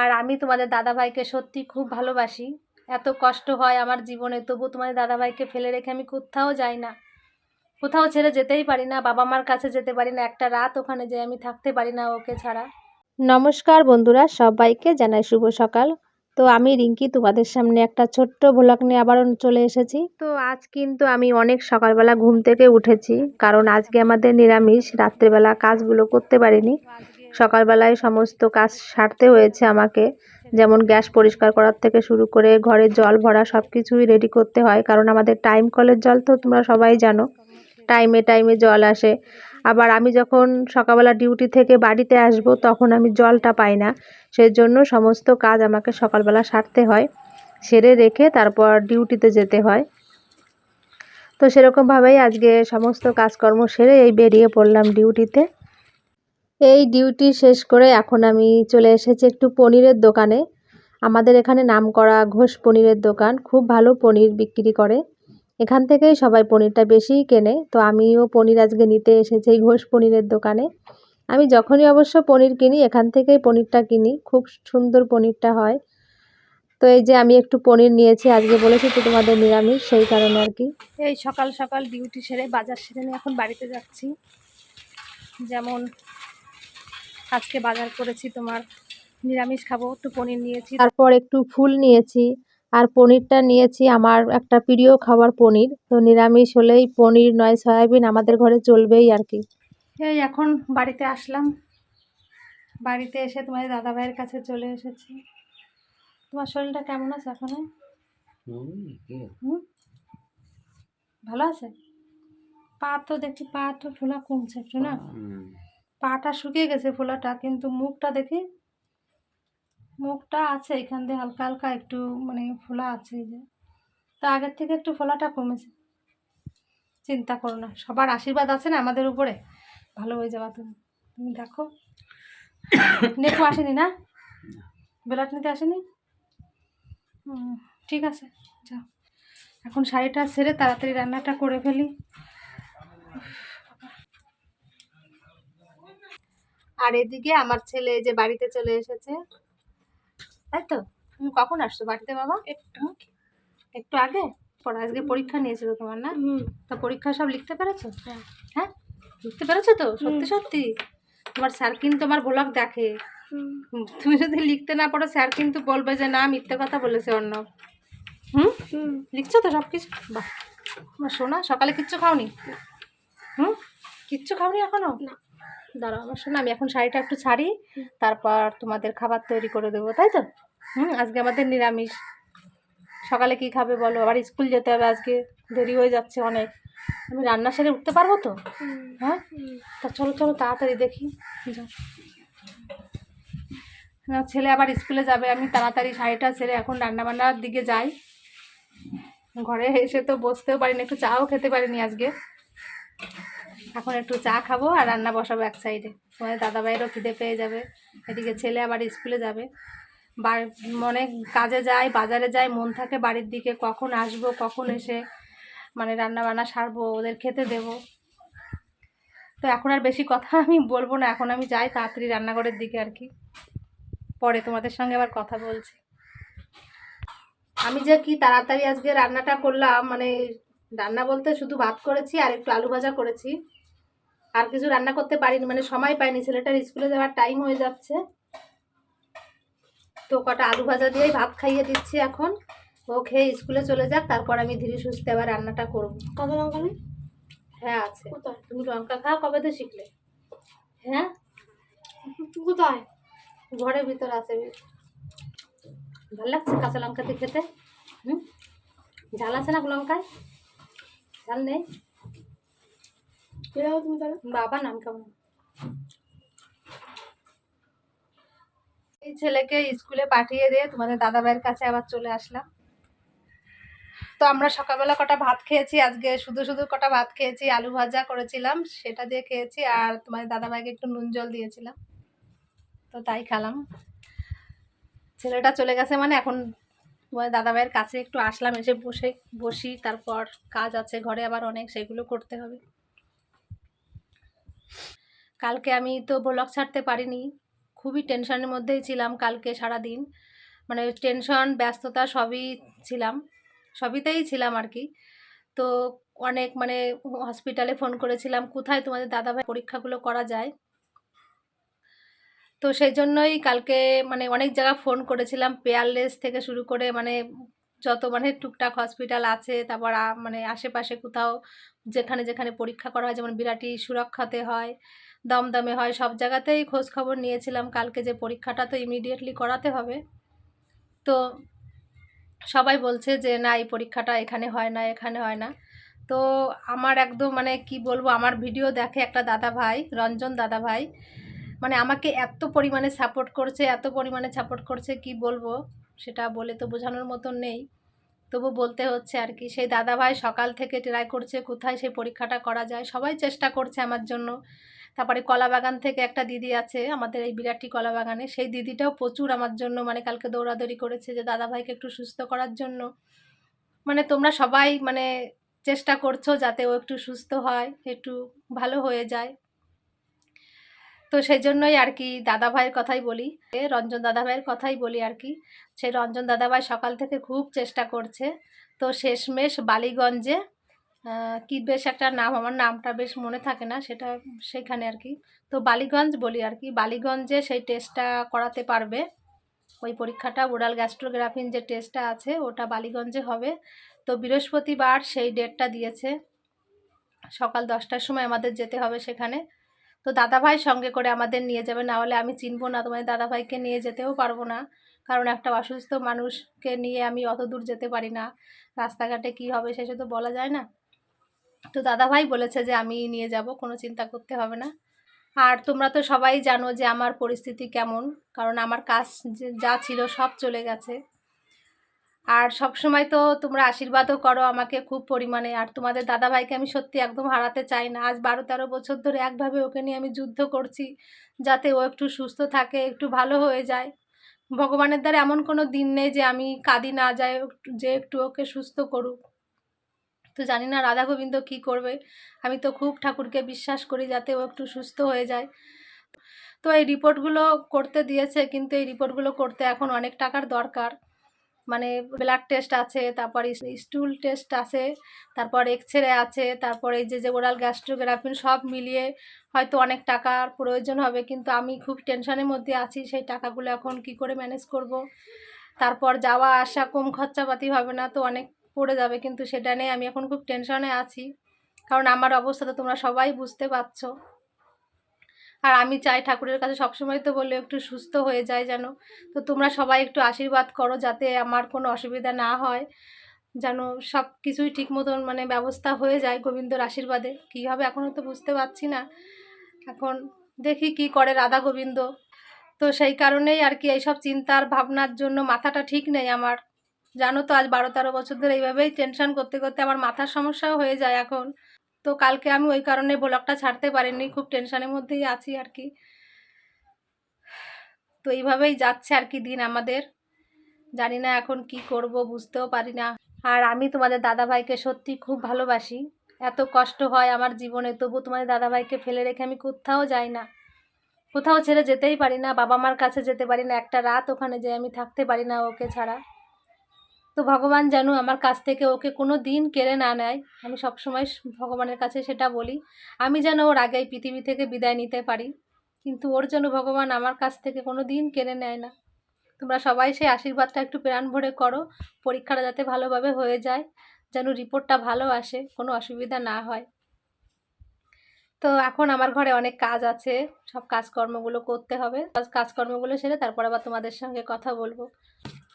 আর আমি তোমাদের দাদাভাইকে সত্যি খুব ভালোবাসি। এত কষ্ট হয় আমার জীবনে তবু তোমাদের দাদাভাইকে ফেলে রেখে আমি কোথাও যাই না। কোথাও ছেড়ে যেতেই পারি না, বাবা মার কাছে যেতে পারি না, একটা রাত ওখানে যে আমি থাকতে পারি না ওকে ছাড়া। নমস্কার বন্ধুরা, সবাইকে জানাই শুভ সকাল। তো আমি রিঙ্কি, তোমাদের সামনে একটা ছোট্ট ভ্লগ নিয়ে আবারও চলে এসেছি। তো আজ কিন্তু আমি অনেক সকালবেলা ঘুম থেকে উঠেছি, কারণ আজকে আমাদের নিরামিষ, রাত্রেবেলা কাজগুলো করতে পারিনি। সকালবেলায় সমস্ত কাজ সারতে হয়েছে আমাকে। যেমন গ্যাস পরিষ্কার করার থেকে শুরু করে ঘরে জল ভরা সব কিছুই রেডি করতে হয়, কারণ আমাদের টাইম কলের জল তো তোমরা সবাই জানো। টাইমে টাইমে জল আসে। আবার আমি যখন সকালবেলা ডিউটি থেকে বাড়িতে আসব, তখন আমি জলটা পাই না। সেই জন্য সমস্ত কাজ আমাকে সকালবেলা সারতে হয়, সেরে রেখে তারপর ডিউটিতে যেতে হয়। তো সেরকমভাবেই আজকে সমস্ত কাজকর্ম সেরে এই বেরিয়ে পড়লাম ডিউটিতে এই ডিউটি শেষ করে এখন আমি চলে এসেছি একটু পনিরের দোকানে। আমাদের এখানে নামকরা ঘোষ পনিরের দোকান, খুব ভালো পনির বিক্রি করে। এখান থেকেই সবাই পনিরটা বেশিই কেনে। তো আমিও পনির আজকে নিতে এসেছি এই ঘোষ পনিরের দোকানে। আমি যখনই অবশ্য পনির কিনি, এখান থেকেই পনিরটা কিনি। খুব সুন্দর পনিরটা হয়। তো এই যে আমি একটু পনির নিয়েছি, আজকে বলেছি তো তোমাদের নিরামিষ, সেই কারণে আর কি। এই সকাল সকাল ডিউটি সেরে বাজার সেরে এখন বাড়িতে যাচ্ছি। যেমন আজকে বাজার করেছি তোমার নিরামিষ খাব একটু পনির নিয়েছি। তারপর একটু ফুল নিয়েছি আর পনিরটা নিয়েছি আমার একটা প্রিয় খাবার পনির। তো নিরামিষ হলেই পনির নয় সয়াবিন আমাদের ঘরে চলবেই আর কি। এই এখন বাড়িতে আসলাম। বাড়িতে এসে তোমার দাদা ভাইয়ের কাছে চলে এসেছি। তোমার শরীরটা কেমন আছে এখন? ভালো আছে? পা তো দেখি পা তো ফোলা কমছে একটু না পাটা শুকিয়ে গেছে ফোলাটা, কিন্তু মুখটা দেখি, মুখটা আছে এখান দিয়ে হালকা হালকা একটু মানে ফোলা আছে যে। তো আগের থেকে একটু ফোলাটা কমেছে। চিন্তা করো না, সবার আশীর্বাদ আছে না আমাদের উপরে? ভালো হয়ে যাবা তুমি তুমি দেখো। নেকু আসেনি না? বেলাট নিতে আসেনি? ঠিক আছে, যাও। এখন শাড়িটা সেরে তাড়াতাড়ি রান্নাটা করে ফেলি। আর এদিকে আমার ছেলে যে বাড়িতে চলে এসেছে। তাই তো তুমি কখন আসছো বাড়িতে বাবা? একটু। একটু আগে? পর আজকে পরীক্ষা নিয়েছিল তোমার না? তা পরীক্ষা সব লিখতে পেরেছ? হ্যাঁ। লিখতে পেরেছ তো? সত্যি সত্যি? তোমার স্যার কিন্তু তোমার ব্লগ দেখে। তুমি যদি লিখতে না পারো স্যার কিন্তু বলবে যে না মিথ্যে কথা বলেছে অন্য। হুম? লিখছো তো সব কিছু বাহ সোনা সকালে কিচ্ছু খাওনি? হুম? কিচ্ছু খাওনি এখনও? না। দাঁড়াও, আমার শোনা, আমি এখন শাড়িটা একটু ছাড়ি, তারপর তোমাদের খাবার তৈরি করে দেবো, তাই তো? হুম, আজকে আমাদের নিরামিষ। সকালে কি খাবে বলো? আবার স্কুল যেতে হবে আজকে, দেরি হয়ে যাচ্ছে অনেক। আমি রান্না সেরে উঠতে পারব তো? হ্যাঁ? তা চলো চলো, তাড়াতাড়ি দেখি ছেলে আবার স্কুলে যাবে, আমি তাড়াতাড়ি শাড়িটা সেরে এখন রান্নাবান্নার দিকে যাই। ঘরে এসে তো বসতেও পারিনি, একটু চাও খেতে পারিনি আজকে। এখন একটু চা খাব আর রান্না বসাবো এক সাইডে। তোমাদের দাদাভাইয়েরও খিদে পেয়ে যাবে। এদিকে ছেলে আবার স্কুলে যাবে। মনে কাজে যায়, বাজারে যায়, মন থাকে বাড়ির দিকে, কখন আসব, কখন এসে মানে রান্না বান্না সারবো, ওদের খেতে দেবো। তো এখন আর বেশি কথা আমি বলব না, এখন আমি যাই তাড়াতাড়ি রান্নাঘরের দিকে আর কি। পরে তোমাদের সঙ্গে আবার কথা বলছি। আমি যে কি তাড়াতাড়ি আজকে রান্নাটা করলাম মানে রান্না বলতে শুধু ভাত করেছি আর একটু আলু ভাজা করেছি। আর কিছু রান্না করতে পারিনি মানে সময় পাইনি। ছেলেটার স্কুলে যাওয়ার টাইম হয়ে যাচ্ছে। তো কটা আলু ভাজা দিয়েই ভাত খাইয়ে দিচ্ছি এখন। ও খেয়ে স্কুলে চলে যাক তারপর আমি ধীরে সুস্থে আবার রান্নাটা করব। কত লঙ্কা নেই হ্যাঁ আছে। তুমি লঙ্কা খাও কবে তো শিখলে। হ্যাঁ? কোথায়? ঘরের ভিতর আছে। ভালো লাগছে কাঁচা লঙ্কাতে খেতে? হুম? ঝাল আছে না লঙ্কায়? ঝাল নেই কোথাও তুমি তাহলে। বাবা নাম কেমন? এই ছেলেকে স্কুলে পাঠিয়ে দিয়ে তোমাদের দাদা ভাইয়ের কাছে আবার চলে আসলাম। তো আমরা সকালবেলা কটা ভাত খেয়েছি, আজকে শুধু শুধু কটা ভাত খেয়েছি, আলু ভাজা করেছিলাম, সেটা দিয়ে খেয়েছি, আর তোমাদের দাদা ভাইকে একটু নুন জল দিয়েছিলাম। তো তাই খেলাম। ছেলেটা চলে গেছে মানে এখন তোমাদের দাদা ভাইয়ের কাছে একটু আসলাম, এসে বসে, বসি, তারপর কাজ আছে, ঘরে আবার অনেক, সেগুলো করতে হবে। কালকে আমি তো ব্লগ ছাড়তে পারিনি, খুবই টেনশনের মধ্যেই ছিলাম কালকে সারা দিন মানে টেনশন, ব্যস্ততা সবই ছিলাম সবইতেই ছিলাম আর কি। তো অনেক মানে হসপিটালে ফোন করেছিলাম, কোথায় তোমাদের দাদাভাই পরীক্ষাগুলো করা যায়? তো সেই জন্যই কালকে মানে অনেক জায়গা ফোন করেছিলাম, পেয়ারলেস থেকে শুরু করে মানে যত মানে টুকটাক হসপিটাল আছে, তারপর মানে আশেপাশে কোথাও যেখানে যেখানে পরীক্ষা করা হয়, যেমন বিরাটি সুরক্ষাতে হয়, দমদমে হয়, সব জায়গাতেই খোঁজ খবর নিয়েছিলাম কালকে যে পরীক্ষাটা তো ইমিডিয়েটলি করাতে হবে। তো সবাই বলছে যে, না, এই পরীক্ষাটা এখানে হয় না, এখানে হয় না। তো আমার একদম মানে কি বলব, আমার ভিডিও দেখে একটা দাদা ভাই, রঞ্জন দাদা ভাই মানে আমাকে এত পরিমাণে সাপোর্ট করছে, এত পরিমাণে সাপোর্ট করছে, কি বলব? সেটা বলে তো বোঝানোর মতন নেই। তবু বলতে হচ্ছে আর কি, সেই দাদা ভাই সকাল থেকে ট্রাই করছে কোথায় সেই পরীক্ষাটা করা যায়, সবাই চেষ্টা করছে আমার জন্য। তারপরে কলাবাগান থেকে একটা দিদি আছে, আমাদের এই বিরাটি কলাবাগানে, সেই দিদিটাও প্রচুর আমার জন্য মানে কালকে দৌড়াদৌড়ি করেছে যে দাদা ভাইকে একটু সুস্থ করার জন্য। মানে তোমরা সবাই মানে চেষ্টা করছ যাতে ও একটু সুস্থ হয়, একটু ভালো হয়ে যায়। তো সেই জন্যই আর কি দাদা ভাইয়ের কথাই বলি রঞ্জন দাদা ভাইয়ের কথাই বলি আর কি। সেই রঞ্জন দাদা ভাই সকাল থেকে খুব চেষ্টা করছে। তো শেষমেশ বালিগঞ্জে কি বেশ একটা নাম, আমার নামটা বেশ মনে থাকে না, সেটা সেখানে আর কি। তো বালিগঞ্জ বলি আর কি, বালিগঞ্জে সেই টেস্টটা করাতে পারবে। ওই পরীক্ষাটা, ওরাল গ্যাস্ট্রোগ্রাফিন যে টেস্টটা আছে, ওটা বালিগঞ্জে হবে। তো বৃহস্পতিবার সেই ডেটটা দিয়েছে। সকাল দশটার সময় আমাদের যেতে হবে সেখানে। তো দাদাভাই সঙ্গে করে আমাদের নিয়ে যাবে। না হলে আমি চিনবো না, তোমাদের দাদাভাইকে নিয়ে যেতেও পারব না। কারণ একটা অসুস্থ মানুষকে নিয়ে আমি অত দূর যেতে পারি না। রাস্তাঘাটে কি হবে সেসব তো বলা যায় না। তো দাদাভাই বলেছে যে আমি নিয়ে যাব, কোনো চিন্তা করতে হবে না। আর তোমরা তো সবাই জানো যে আমার পরিস্থিতি কেমন। কারণ আমার কাজ যা ছিল সব চলে গেছে। আর সব সময় তো তোমরা আশীর্বাদও করো আমাকে খুব পরিমাণে। আর তোমাদের দাদাভাইকে আমি সত্যি একদম হারাতে চাই না। আজ বারো তেরো বছর ধরে একভাবে ওকে নিয়ে আমি যুদ্ধ করছি, যাতে ও একটু সুস্থ থাকে, একটু ভালো হয়ে যায়। ভগবানের দ্বারা এমন কোনো দিন নেই যে আমি কাঁদি না যায় যে একটু ওকে সুস্থ করুক। তো জানি না রাধা গোবিন্দ কী করবে। আমি তো খুব ঠাকুরকে বিশ্বাস করি যাতে ও একটু সুস্থ হয়ে যায়। তো এই রিপোর্টগুলো করতে দিয়েছে, কিন্তু এই রিপোর্টগুলো করতে এখন অনেক টাকার দরকার। মানে ব্লাড টেস্ট আছে, তারপর স্টুল টেস্ট আছে, তারপর এক্স রে আছে, তারপর এই যে যে ওরাল গ্যাস্ট্রোগ্রাফিন সব মিলিয়ে হয়তো অনেক টাকার প্রয়োজন হবে, কিন্তু আমি খুব টেনশনের মধ্যে আছি, সেই টাকাগুলো এখন কি করে ম্যানেজ করব? তারপর যাওয়া আসা কম খরচাপাতি হবে না, তো অনেক পড়ে যাবে, কিন্তু সেটা নিয়ে আমি এখন খুব টেনশনে আছি। কারণ আমার অবস্থা তো তোমরা সবাই বুঝতে পারছ। আর আমি চাই ঠাকুরের কাছে সবসময় তো বললে একটু সুস্থ হয়ে যায় যেন। তো তোমরা সবাই একটু আশীর্বাদ করো যাতে আমার কোনো অসুবিধা না হয়, যেন সব কিছুই ঠিক মতন মানে ব্যবস্থা হয়ে যায় গোবিন্দর আশীর্বাদে। কী হবে এখনও তো বুঝতে পারছি না। এখন দেখি কি করে রাধা গোবিন্দ। তো সেই কারণেই আর কি এইসব চিন্তার ভাবনার জন্য মাথাটা ঠিক নেই আমার। জানো তো আজ বারো তেরো বছর ধরে এইভাবেই টেনশন করতে করতে আমার মাথার সমস্যাও হয়ে যায় এখন। তো কালকে আমি ওই কারণে ব্লগটা ছাড়তে পারিনি, খুব টেনশনের মধ্যেই আছি আর কি। তো এইভাবেই যাচ্ছে আর কি দিন আমাদের। জানি না এখন কি করব, বুঝতেও পারি না। আর আমি তোমাদের দাদাভাইকে সত্যি খুব ভালোবাসি। এত কষ্ট হয় আমার জীবনে তবু তোমাদের দাদাভাইকে ফেলে রেখে আমি কোথাও যাই না। কোথাও ছেড়ে যেতেই পারি না, বাবা মার কাছে যেতে পারি না। একটা রাত ওখানে যে আমি থাকতে পারি না ওকে ছাড়া। তো ভগবান যেন আমার কাছ থেকে ওকে কোনো দিন কেড়ে না নেয়। আমি সবসময় ভগবানের কাছে সেটা বলি। আমি যেন ওর আগে পৃথিবী থেকে বিদায় নিতে পারি। কিন্তু ওর যেন ভগবান আমার কাছ থেকে কোনো দিন কেড়ে নেয় না। তোমরা সবাই সেই আশীর্বাদটা একটু প্রাণ ভরে করো। পরীক্ষাটা যাতে ভালোভাবে হয়ে যায়, যেন রিপোর্টটা ভালো আসে, কোনো অসুবিধা না হয়। তো এখন আমার ঘরে অনেক কাজ আছে। সব কাজকর্মগুলো করতে হবে। কাজকর্মগুলো সেরে তারপর আবার তোমাদের সঙ্গে কথা বলব।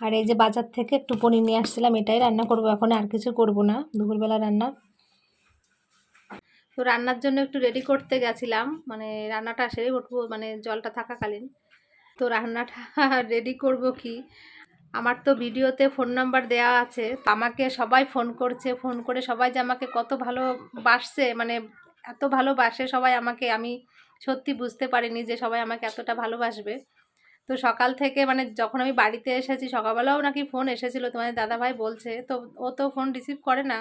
আর এই যে বাজার থেকে একটু পনির নিয়ে আসছিলাম, এটাই রান্না করব। এখন আর কিছু করব না, দুপুরবেলা রান্না। তো রান্নার জন্য একটু রেডি করতে গেছিলাম। মানে রান্নাটা সেরে উঠবো মানে জলটা থাকাকালীন। তো রান্নাটা রেডি করব কি? আমার তো ভিডিওতে ফোন নাম্বার দেওয়া আছে। আমাকে সবাই ফোন করছে। ফোন করে সবাই যে আমাকে কত ভালো বাসছে মানে এত ভালোবাসে সবাই আমাকে, আমি সত্যি বুঝতে পারিনি যে সবাই আমাকে এতটা ভালোবাসবে। তো সকাল থেকে মানে যখন আমি বাড়িতে এসেছি, সকালবেলাও নাকি ফোন এসেছিল তোমাদের দাদাভাই বলছে, তো ও তো ফোন রিসিভ করে না।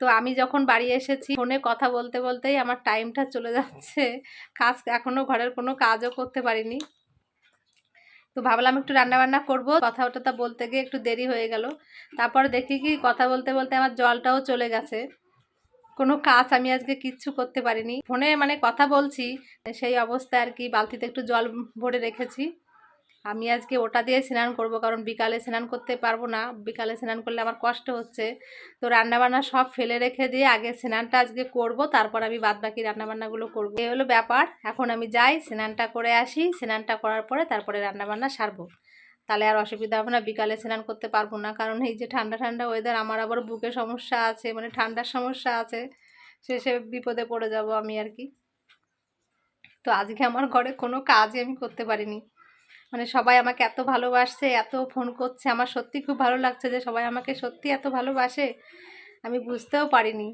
তো আমি যখন বাড়ি এসেছি, ফোনে কথা বলতে বলতেই আমার টাইমটা চলে যাচ্ছে। কাজ এখনও ঘরের কোনো কাজও করতে পারিনি। তো ভাবলাম একটু রান্না বান্না করব, কথা ওটা বলতে গিয়ে একটু দেরি হয়ে গেল। তারপর দেখি কি, কথা বলতে বলতে আমার জলটাও চলে গেছে। কোনো কাজ আমি আজকে কিচ্ছু করতে পারিনি। ফোনে মানে কথা বলছি, সেই অবস্থায় আর কি বালতিতে একটু জল ভরে রেখেছি। আমি আজকে ওটা দিয়ে স্নান করব, কারণ বিকালে স্নান করতে পারব না। বিকালে স্নান করলে আমার কষ্ট হচ্ছে। তো রান্নাবান্না সব ফেলে রেখে দিয়ে আগে স্নানটা আজকে করব, তারপর আমি বাদ বাকি রান্নাবান্নাগুলো করব। এই হলো ব্যাপার। এখন আমি যাই, স্নানটা করে আসি। স্নানটা করার পরে তারপরে রান্নাবান্না সারবো। তাহলে আর অসুবিধা হবে না, বিকালে স্নান করতে পারব না। কারণ এই যে ঠান্ডা ঠান্ডা ওয়েদার আমার আবার বুকে সমস্যা আছে মানে ঠান্ডার সমস্যা আছে শেষে বিপদে পড়ে যাব আমি আর কি। তো আজকে আমার ঘরে কোনো কাজই আমি করতে পারিনি। মানে সবাই আমাকে এত ভালোবাসছে, এত ফোন করছে, আমার সত্যি খুব ভালো লাগছে যে সবাই আমাকে সত্যি এত ভালোবাসে, আমি বুঝতেও পারিনি।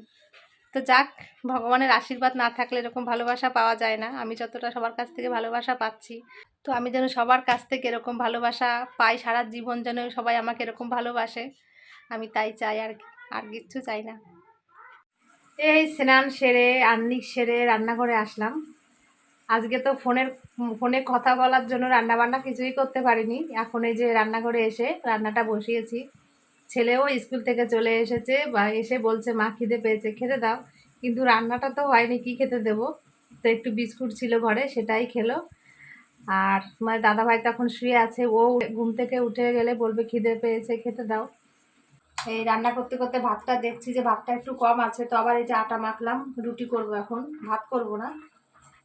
তো যাক, ভগবানের আশীর্বাদ না থাকলে এরকম ভালোবাসা পাওয়া যায় না। আমি যতটা সবার কাছ থেকে ভালোবাসা পাচ্ছি। তো আমি যেন সবার কাছ থেকে এরকম ভালোবাসা পাই, সারা জীবন যেন সবাই আমাকে এরকম ভালোবাসে, আমি তাই চাই আর আর কিচ্ছু চাই না। এই স্নান সেরে আন্নিক সেরে রান্নাঘরে আসলাম। আজকে তো ফোনের, ফোনে কথা বলার জন্য রান্না বান্না কিছুই করতে পারিনি। এখন এই যে রান্নাঘরে এসে রান্নাটা বসিয়েছি। ছেলেও স্কুল থেকে চলে এসেছে, বা এসে বলছে, মা, খিদে পেয়েছে, খেতে দাও। কিন্তু রান্নাটা তো হয়নি, কি খেতে দেবো? তো একটু বিস্কুট ছিল ঘরে, সেটাই খেলো। আর তোমার দাদাভাই তখন শুয়ে আছে, ও ঘুম থেকে উঠে গেলে বলবে খিদে পেয়েছে, খেতে দাও। এই রান্না করতে করতে ভাতটা দেখছি যে ভাতটা একটু কম আছে, তো আবার এই যে আটা মাখলাম, রুটি করব এখন, ভাত করব না।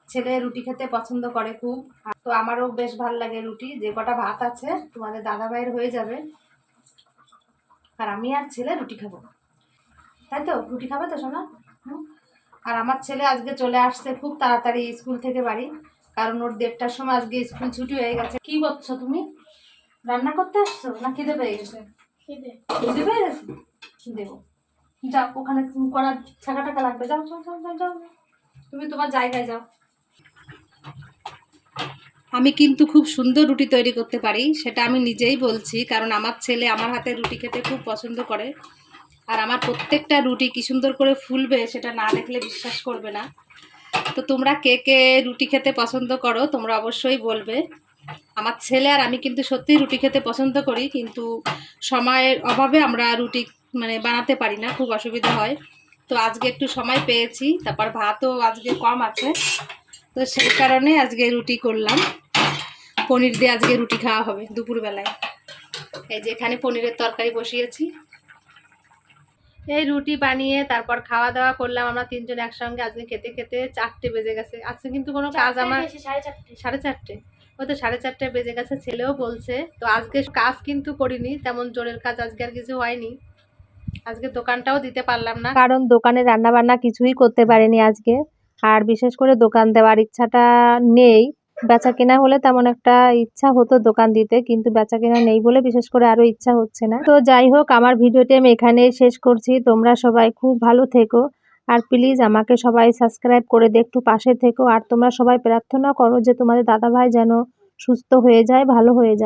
ছেলে রুটি খেতে পছন্দ করে খুব তো আমারও বেশ ভালো লাগে রুটি, যে কটা ভাত আছে তোমাদের দাদা ভাইয়ের হয়ে যাবে। আর আমি আর ছেলে রুটি খাব তাই তো, রুটি খাবে তো শোনা? আর আমার ছেলে আজকে চলে আসছে খুব তাড়াতাড়ি স্কুল থেকে বাড়ি। কারণ ওর দেড়টার সময় আজকে স্কুল ছুটি হয়ে গেছে। কি করছ তুমি? রান্না করতে আসছো না খিদে পেয়ে গেছে? খেতে খিদে পেয়ে গেছে? দেবো যাও ওখানে করার ছাকা টাকা লাগবে। যাও যাও যাও যাও যাও। তুমি তোমার জায়গায় যাও। আমি কিন্তু খুব সুন্দর রুটি তৈরি করতে পারি সেটা আমি নিজেই বলছি কারণ আমার ছেলে আমার হাতে রুটি খেতে খুব পছন্দ করে। আর আমার প্রত্যেকটা রুটি কি সুন্দর করে ফুলবে সেটা না দেখলে বিশ্বাস করবে না। তো তোমরা কে কে রুটি খেতে পছন্দ করো, তোমরা অবশ্যই বলবে। আমার ছেলে আর আমি কিন্তু সত্যিই রুটি খেতে পছন্দ করি, কিন্তু সময়ের অভাবে আমরা রুটি মানে বানাতে পারি না, খুব অসুবিধা হয়। তো আজকে একটু সময় পেয়েছি, তারপর ভাতও আজকে কম আছে। তো সেই কারণে আজকে রুটি করলাম। পনির দিয়ে আজকে রুটি খাওয়া হবে দুপুরবেলায়। এই যে এখানে পনিরের তরকারি বসিয়েছি। এই রুটি বানিয়ে তারপর খাওয়া দাওয়া করলাম। আমরা তিনজন একসঙ্গে আজকে খেতে খেতে চারটে বেজে গেছে। আজকে কিন্তু কোনো কাজ আমার সাড়ে চারটে। সাড়ে চারটে। ওই তো সাড়ে চারটে বেজে গেছে ছেলেও বলছে। তো আজকে কাজ কিন্তু করিনি তেমন জোরের কাজ আজকে আর কিছু হয়নি। আজকে দোকানটাও দিতে পারলাম না। কারণ দোকানে রান্না বান্না কিছুই করতে পারেনি আজকে। আর বিশেষ করে দোকান দেওয়ার ইচ্ছাটা নেই। বেচা কেনা হলে তেমন একটা ইচ্ছা হতো দোকান দিতে, কিন্তু বেচা কেনা নেই বলে বিশেষ করে আরও ইচ্ছা হচ্ছে না। তো যাই হোক, আমার ভিডিওটি আমি এখানেই শেষ করছি। তোমরা সবাই খুব ভালো থেকো। আর প্লিজ আমাকে সবাই সাবস্ক্রাইব করে দে, একটু পাশে থেকো। আর তোমরা সবাই প্রার্থনা করো যে তোমাদের দাদাভাই যেন সুস্থ হয়ে যায়, ভালো হয়ে যায়।